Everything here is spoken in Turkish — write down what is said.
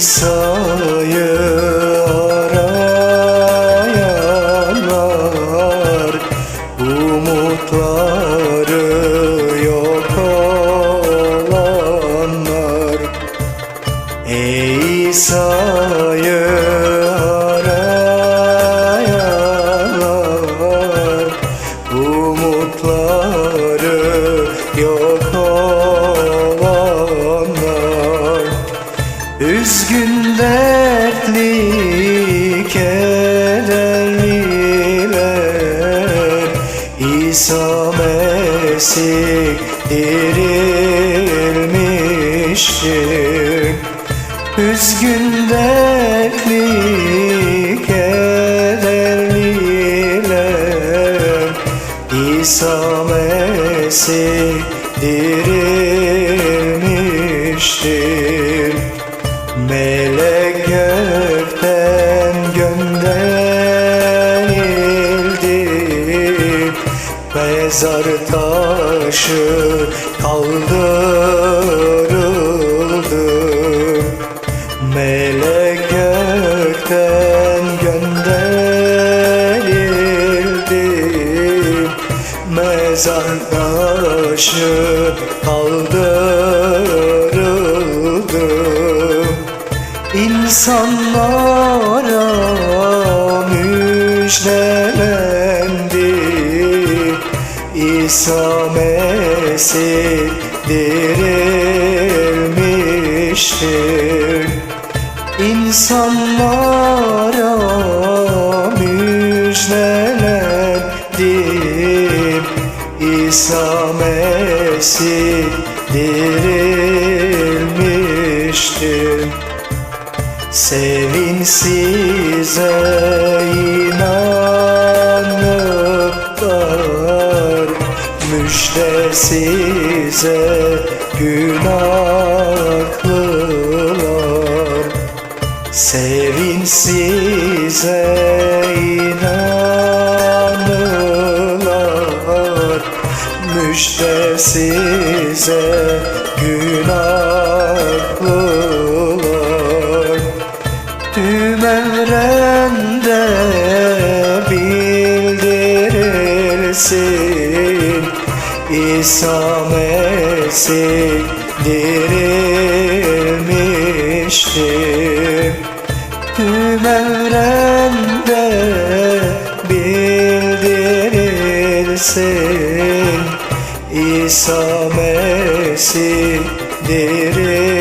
İsa'yı arayanlar Umutları yok olanlar. Ey İsa'yı İsa Mesih dirilmiştir Üzgün dertli kederliler İsa Mesih dirilmiştir Melek Mezar taşı kaldırıldı. Melek gökten gönderildi. Mezar taşı kaldırıldı. İnsanlara müjdelendi İsa Mesih dirilmiştir İnsanlara müjdelendi İsa Mesih dirilmiştir Sevin size inanıklar size günahlılar. Sevin size inanılar Müjde size günahlılar. Tüm evrende bildirilsin İsa Mesih dirilmiştir Tüm evrende bildirilsin İsa Mesih dirilmiştir